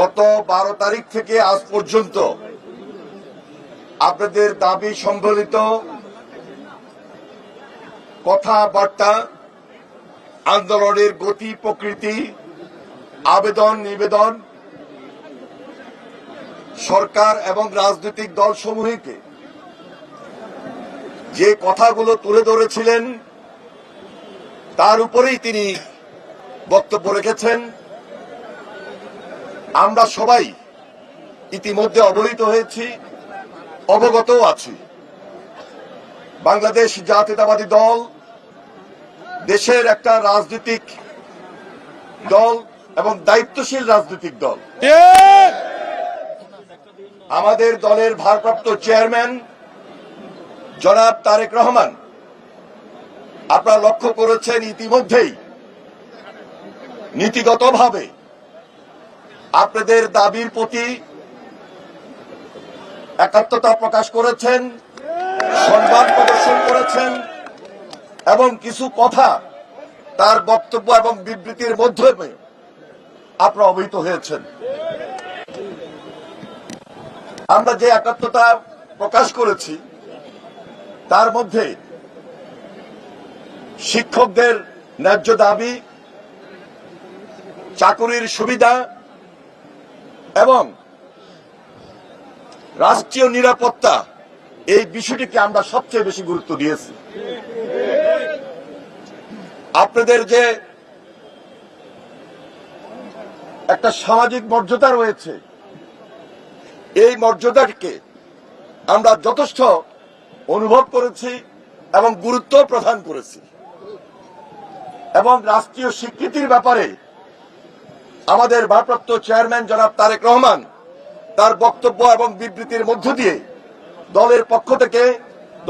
গত বারো তারিখ থেকে আজ পর্যন্ত আপনাদের দাবি সম্বলিত কথাবার্তা, আন্দোলনের গতি, প্রকৃতি, আবেদন, নিবেদন সরকার এবং রাজনৈতিক দলসমূহকে যে কথাগুলো তুলে ধরেছিলেন, তার উপরেই তিনি বক্তব্য রেখেছেন। আমরা সবাই ইতিমধ্যে অবহিত হয়েছি অবগতও আছি। বাংলাদেশ জাতীয়তাবাদী দল দেশের একটা রাজনৈতিক দল এবং দায়িত্বশীল রাজনৈতিক দল। আমাদের দলের ভারপ্রাপ্ত চেয়ারম্যান জনাব তারেক রহমান আপনারা লক্ষ্য করেছেন ইতিমধ্যেই নীতিগতভাবে আপনাদের দাবির প্রতি একাত্মতা প্রকাশ করেছেন সম্মান প্রদর্শন করেছেন, এবং কিছু কথা তার বক্তব্য এবং বিবৃতির মাধ্যমে আপনারা অবহিত হয়েছেন। আমরা যে একাত্মতা প্রকাশ করেছি, তার মধ্যে শিক্ষকদের ন্যায্য দাবি, চাকুরির সুবিধা এবং রাষ্ট্রীয় নিরাপত্তা, এই বিষয়টিকে আমরা সবচেয়ে বেশি গুরুত্ব দিয়েছি। আপনাদের যে একটা সামাজিক মর্যাদা রয়েছে, এই মর্যাদাকে আমরা যথেষ্ট অনুভব করেছি এবং গুরুত্ব প্রদান করেছি। এবং রাষ্ট্রীয় স্বীকৃতির ব্যাপারে আমাদের ভারপ্রাপ্ত চেয়ারম্যান জনাব তারেক রহমান তার বক্তব্য এবং বিবৃতির মধ্য দিয়ে দলের পক্ষ থেকে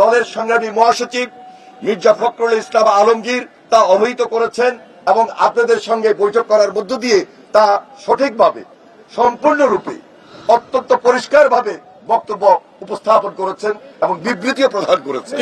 দলের সংগ্রামী মহাসচিব মির্জা ফখরুল ইসলাম আলমগীর তা অবহিত করেছেন এবং আপনাদের সঙ্গে বৈঠক করার মধ্য দিয়ে তা সঠিকভাবে, সম্পূর্ণরূপে, অত্যন্ত পরিষ্কারভাবে বক্তব্য উপস্থাপন করেছেন এবং বিবৃতিও প্রদান করেছেন।